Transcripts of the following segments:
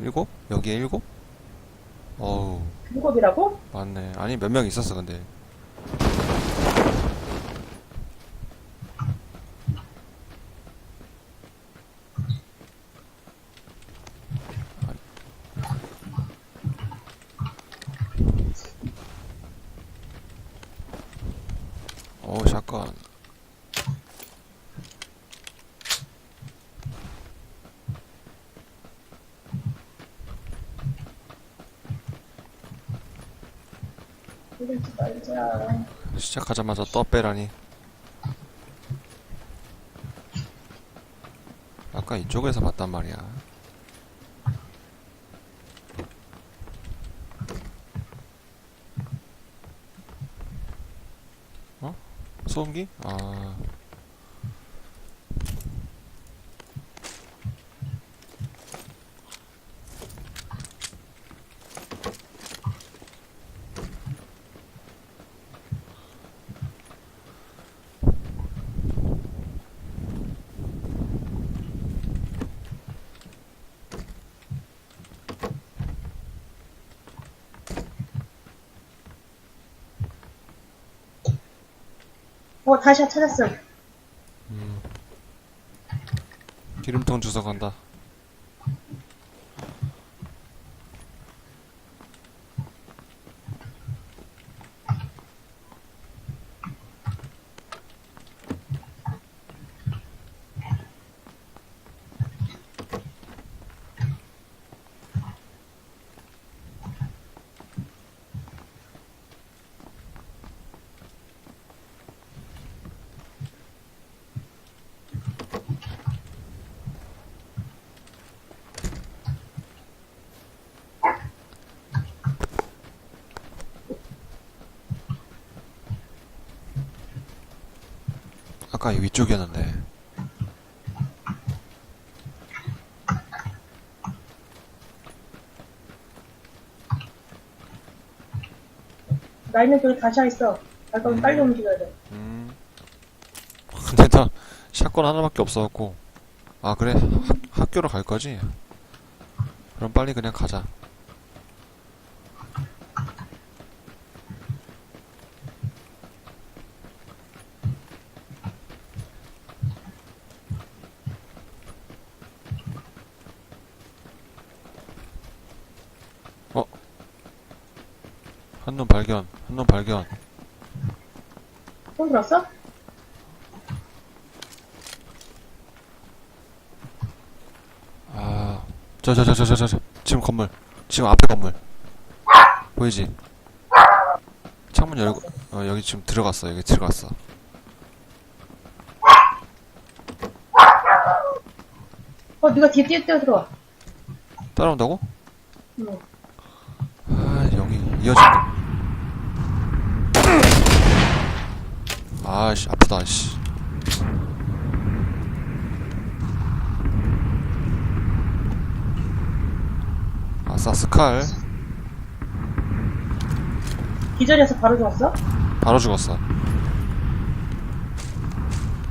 일곱? 여기에 일곱? 어우, 일곱이라고? 맞네. 아니, 몇 명 있었어, 근데. 오, 샷건. 시작하자마자 떠 빼라니. 아까 이쪽에서 봤단 말이야. 어? 소음기? 아. 어, 다시 찾았어. 음. 기름통 주워 간다. 아까 이 위쪽이었는데. 나 있는 쪽에 다시 있어. 나 그럼 음. 빨리 움직여야 돼. 음. 근데 나 샷건 하나밖에 없어갖고. 아, 그래? 학, 학교로 갈 거지? 그럼 빨리 그냥 가자. 어? 한놈 발견, 한놈 발견. 손 들었어? 아, 저, 저, 저, 저, 저, 저, 저, 지금 건물. 지금 앞에 건물. 보이지? 창문 열고, 어, 여기 지금 들어갔어. 여기 들어갔어. 어, 네가 뒤에 뛰어 뛰어 들어와. 따라온다고? 응. 아, 여기 이어진다. 아씨, 아프다, 씨. 아싸, 스칼. 기절해서 바로 죽었어? 바로 죽었어.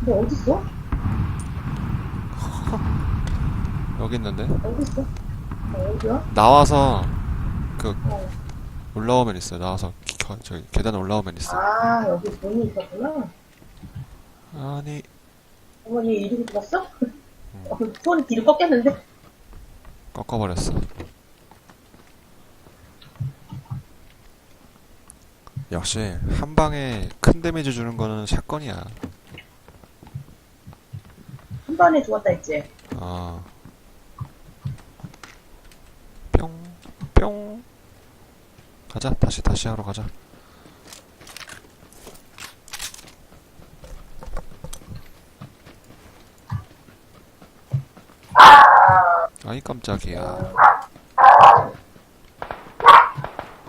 너 어디 있어? 여기 있는데? 어디 있어? 어, 어디야? 나와서, 그, 어. 올라오면 있어요. 나와서, 기- 겨- 저기, 계단 올라오면 있어. 아, 여기 돈이 있었구나. 아니, 어머니 이리로 들었어? 어, 손 뒤로 꺾였는데? 꺾어버렸어. 역시 한 방에 큰 데미지 주는 거는 샷건이야. 한 번에 죽었다 했지? 아. 가자, 다시, 다시 하러 가자. 아이, 깜짝이야.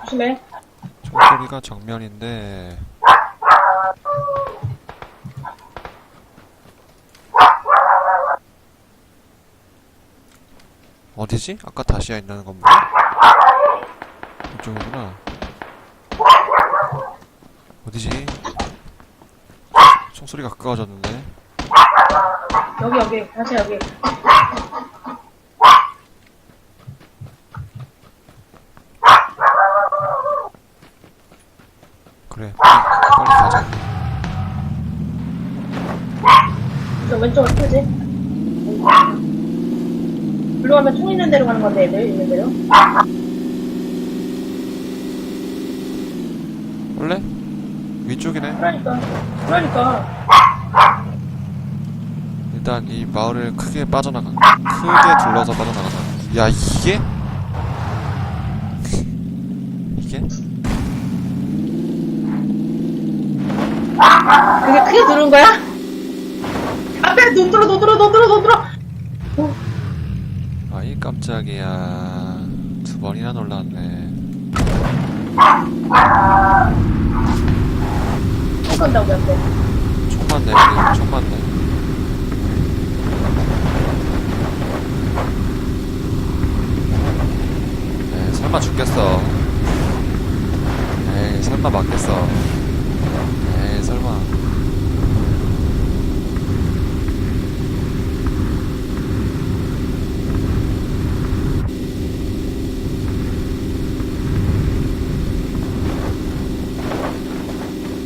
조심해. 총소리가 정면인데. 어디지? 아까 다시야 있는 건물? 이쪽이구나. 어디지? 총소리가 가까워졌는데. 여기, 여기, 다시 여기. 그래 빨리, 빨리 가자 저 왼쪽으로 펴지? 글로 가면 총 있는 데로 가는 건데, 애들 있는 데로. 원래? 위쪽이네 그러니까. 그러니까. 일단 이 마을을 크게 빠져나가 크게 둘러서 빠져나가자 야 이게? 이게? 그게 크게 누른 거야? 앞에 눈 들어, 눈 들어, 눈 들어, 눈 들어! 아이 깜짝이야 두 번이나 놀랐네 총 간다고 했대. 총만 내 그냥 총만 내 에이 설마 죽겠어. 에이 설마 맞겠어 에이 설마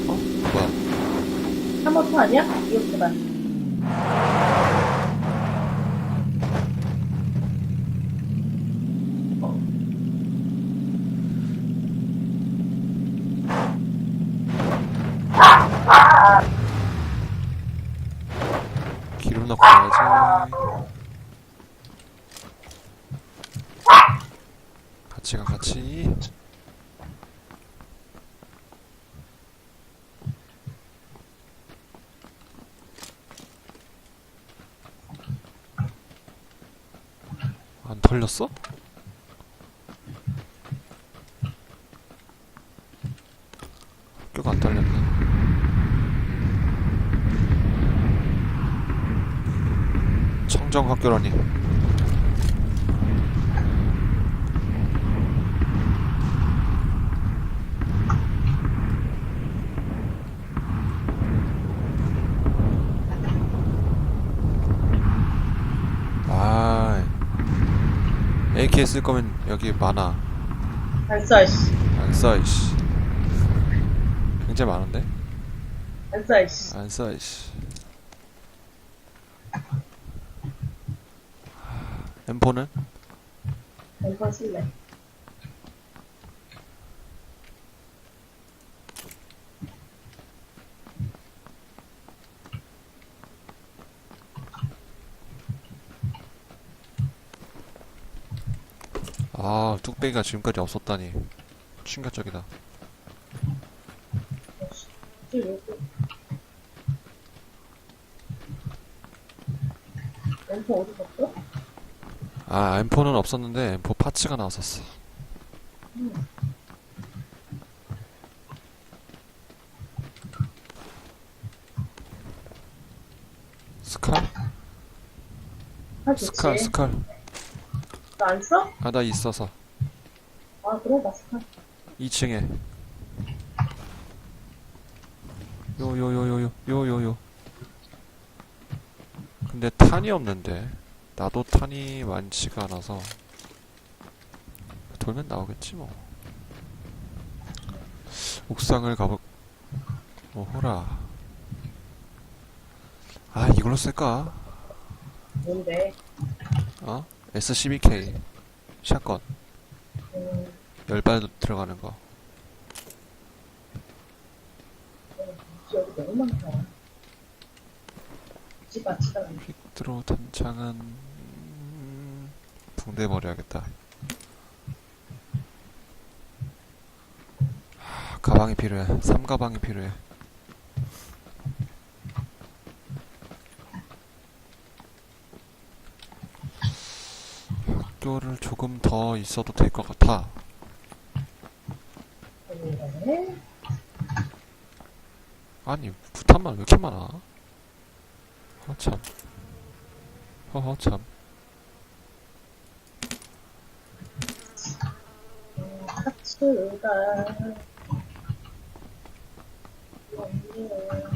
어? 뭐야 한번통 아니야? 이거 봐봐. 기름 넣고 가야지. 같이 가, 같이. 안 털렸어? 학교가 안 털렸네. 청정 학교라니. 아, AK 쓸 거면 여기 많아. 안 써, 씨. 안 써, 이씨. 굉장히 많은데? 안 써, 씨. 안 써, 이씨. M4는? 왼손 쓸래. 아, 뚝배기가 지금까지 없었다니. 충격적이다. 왼손 어디 갔어? 아, M4는 없었는데 M4 파츠가 나왔었어. 스칼? 스칼, 스칼. 너안 써? 아, 나 있어서. 아, 그래, 나 스카. 2층에. 요, 요, 요, 요, 요, 요, 요, 요. 근데 탄이 없는데. 나도 탄이 많지가 않아서. 돌면 나오겠지, 뭐. 옥상을 가볼, 뭐, 호라. 아, 이걸로 쓸까? 뭔데? 어? S12K. 샷건. 음, 열발 들어가는 거. 픽드로 탄창은 음, 붕대 버려야겠다. 하, 가방이 필요해. 삼 가방이 필요해. 학교를 조금 더 있어도 될 것 같아. 아니, 부탄만 왜 이렇게 많아? 아, 참. 허허, 참. 파츠가 없네.